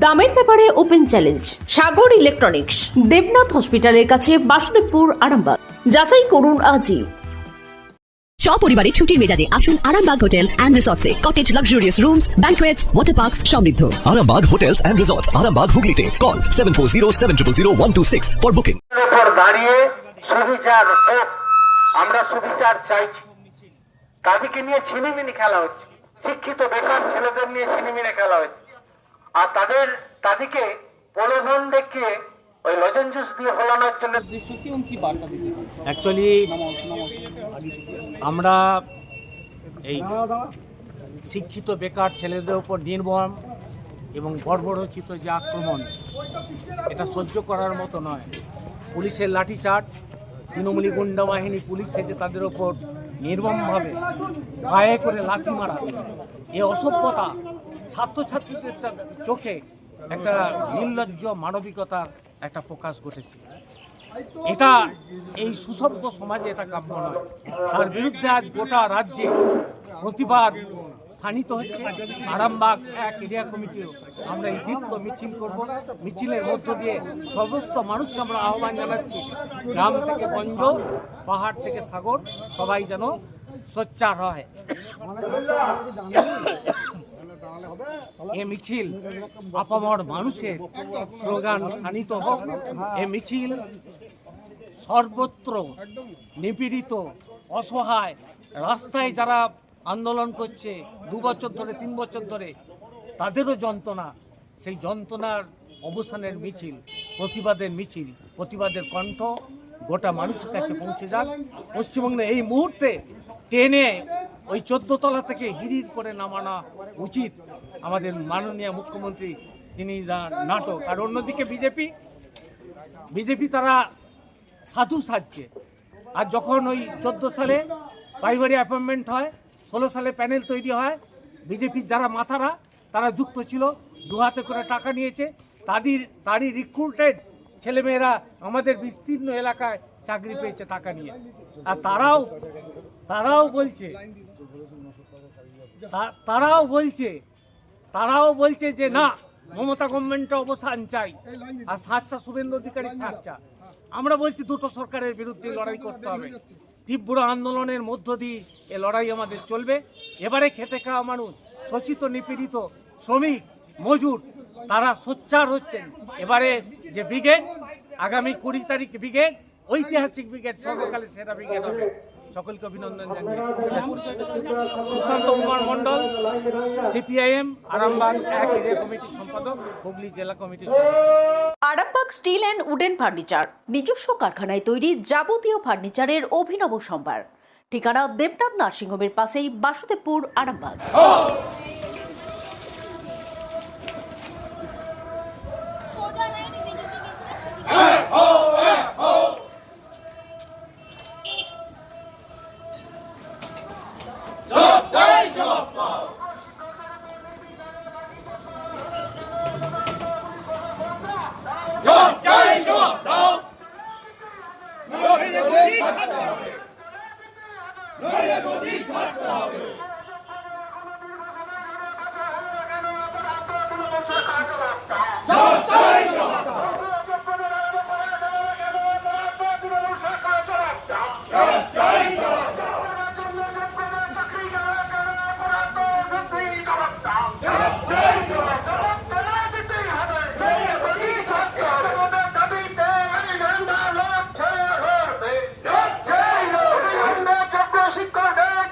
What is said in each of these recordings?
দামের ব্যাপারে open challenge Sagar electronics Debnath হসপিটালের কাছে বাসুদেবপুর আরামবাগ। যাচাই করুন আজই। সপরিবারে ছুটির মেজাজে আসুন Arambagh hotel and রিসর্টসে। Cottage luxurious rooms banquets water parks সমৃদ্ধ। Arambag Hotels and Resorts, Arambag Hooghly Call 740 for booking. উপর দাঁড়িয়ে সুবিচার হোক আমরা সুবিচার চাইছি। তাদেরকে নিয়ে ছিনিমিনি খেলা হচ্ছে। শিক্ষিত বেকার ছেলেদের নিয়ে ছিনিমিনি খেলা হচ্ছে। আর তাদের, তাদেরকে প্রলোভন দেখিয়ে ওই লজেন্সেস দিয়ে হলানোর জন্য অ্যাকচুয়ালি আমরা এই শিক্ষিত বেকার ছেলেদের উপর নির্মম এবং বর্বরচিত যে আক্রমণ, এটা সহ্য করার মতো নয়। পুলিশের লাঠিচার্জ, তৃণমূলী গুন্ডা বাহিনী পুলিশ থেকে তাদের ওপর নির্মমভাবে গায়ে করে লাঠি মারা। এ অসভ্যতা ছাত্রছাত্রীদের চোখে একটা নির্লজ্জ মানবিকতার একটা প্রকাশ ঘটেছে। এটা এই সুসভ্য সমাজে এটা কাম্য নয়। তার বিরুদ্ধে আজ গোটা রাজ্যে প্রতিবাদ স্থানিত হচ্ছে। আরামবাগ এক এরিয়া কমিটিও আমরা এই দীপ্ত মিছিল করব। মিছিলের মধ্য দিয়ে সমস্ত মানুষকে আমরা আহ্বান জানাচ্ছি। গ্রাম থেকে গঞ্জ পাহাড় থেকে সাগর, সবাই যেন সোচ্চার হয়। এ মিছিল আপামর মানুষের স্লোগান স্থানিত হোক। এ মিছিল সর্বত্র নিপীড়িত, অসহায়, রাস্তায় যারা আন্দোলন করছে দু বছর ধরে, তিন বছর ধরে, তাদেরও যন্ত্রণা। সেই যন্ত্রণার অবসানের মিছিল, প্রতিবাদের মিছিল, প্রতিবাদের কণ্ঠ গোটা মানুষের কাছে পৌঁছে যাক। পশ্চিমবঙ্গে এই মুহূর্তে টেনে ওই চোদ্দ তলা থেকে হিরির করে নামানো উচিত আমাদের মাননীয় মুখ্যমন্ত্রী তিনি নাটক। আর অন্যদিকে বিজেপি বিজেপি তারা সাধু সাজছে। আর যখন ওই চোদ্দ সালে প্রাইমারি অ্যাপয়েন্টমেন্ট হয়, ষোলো সালে প্যানেল তৈরি হয়, বিজেপির যারা মাথারা, তারা যুক্ত ছিল দু হাতে করে টাকা নিয়েছে। তাদের তারই রিক্রুটেড ছেলেমেয়েরা আমাদের বিস্তীর্ণ এলাকায় চাকরি পেয়েছে টাকা নিয়ে। আর তারাও তারাও বলছে তারাও বলছে তারাও বলছে যে না মমতা গভর্নমেন্টের অবসান চাই আর সাচ্চা শুভেন্দু অধিকারী সাচ্চা আমরা বলছি দুটো সরকারের বিরুদ্ধে লড়াই করতে হবে। তীব্র আন্দোলনের মধ্য দিয়ে এ লড়াই আমাদের চলবে। এবারে খেটে খাওয়া মানুষ শোষিত নিপীড়িত শ্রমিক মজুর তারা সোচ্চার হচ্ছেন। এবারে যে ব্রিগেড আগামী কুড়ি তারিখ ব্রিগেড ঐতিহাসিক ব্রিগেড সর্বকালের সেরা ব্রিগেড হবে। সকলকে অভিনন্দন সুশান্ত কুমার মণ্ডল, সিপিআইএম, আরামবাগ এক এরিয়া কমিটির সম্পাদক, হুগলি জেলা কমিটির Arambagh steel and wooden furniture, নিজস্ব কারখানায় তৈরি যাবতীয় ফার্নিচারের অভিনব সম্ভার। ঠিকানা দেবনাথ নার্সিংহোমের পাশেই বাসুদেবপুর, আরামবাগ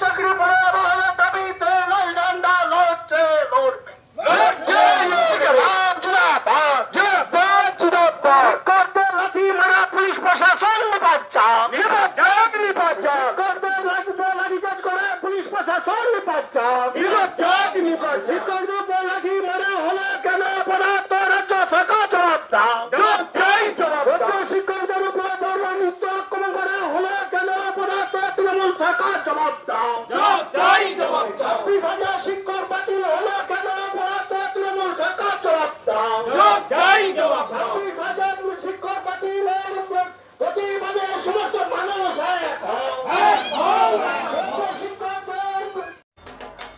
চাকরি পড়ে বহালে দাবিতে লাল ঝান্ডা লড়ছে লড়বে করতে লাঠি মারা পুলিশ প্রশাসন বাচ্চা করতে লাগবে লাঠিচার্জ করে পুলিশ প্রশাসন বাচ্চা শিক্ষকদের উপর লাঠি মারা হলে কেন পদার্থ রাজ্য সরকার জবাব দাও রাজ্য শিক্ষকদের উপর বর্ব আক্রমণ করা হলে কেন পদার্থ তৃণমূল সরকার জবাব দাও। ছাব্বিশ হাজার শিক্ষক বাতিল হলো কেন পদার্থ তৃণমূল সরকার জবাব দাও। ছাব্বিশ হাজার শিক্ষক বাতিলের প্রতিবাদে সমস্ত মানুষ এক হও। শিক্ষকদের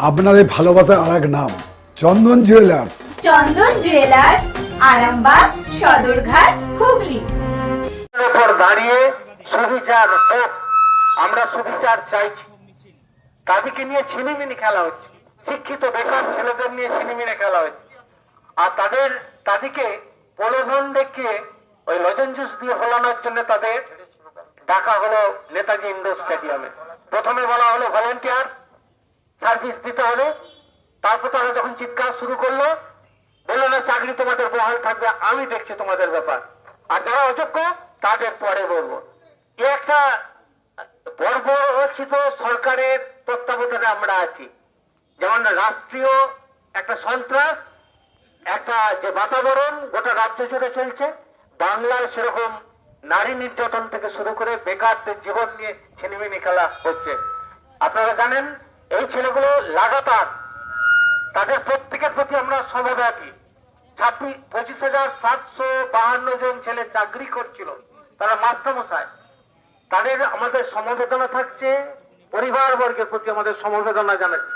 আপনাদের ভালোবাসার আর এক নাম চন্দন জুয়েলার্স চন্দন জুয়েলার্স আরামবাগ সদরঘাট, হুগলি। দাঁড়িয়ে সুবিচার আমরা সুবিচার চাইছি। তাদেরকে নিয়ে ছিনিমিনি খেলা হচ্ছে। শিক্ষিত বেকার ছেলেদের নিয়ে ছিনিমিনি খেলা হচ্ছে। আর তাদের, তাদেরকে প্রলোভন দেখিয়ে ওই লজেন্সেস দিয়ে হলানোর জন্য তাদের ডাকা হলো নেতাজি ইন্ডোর স্টেডিয়ামে। প্রথমে বলা হলো ভলেন্টিয়ার সার্ভিস দিতে হবে তারপর তারা যখন চিৎকার শুরু করল বলল, না, চাকরি তোমাদের বহাল থাকবে, আমি দেখছি তোমাদের ব্যাপার। আর যারা অযোগ্য, তাদের পরে বলব। এ একটা বর্বরচিত সরকারের তত্ত্বাবধানে আমরা আছি। যেমন রাষ্ট্রীয় একটা সন্ত্রাস, একটা যে বাতাবরণ গোটা রাজ্য জুড়ে চলছে বাংলায় সেরকম নারী নির্যাতন থেকে শুরু করে বেকারদের জীবন নিয়ে ছিনিমিনি খেলা হচ্ছে। আপনারা জানেন, এই ছেলেগুলো লাগাতার, তাদের প্রত্যেকের প্রতি আমরা সমব্যাপী পঁচিশ হাজার সাতশো বাহান্ন জন ছেলে চাকরি করছিল। তারা মাস্টারমশাই। তাদের আমাদের সমবেদনা থাকছে পরিবার বর্গের প্রতি আমাদের সমবেদনা জানাচ্ছি।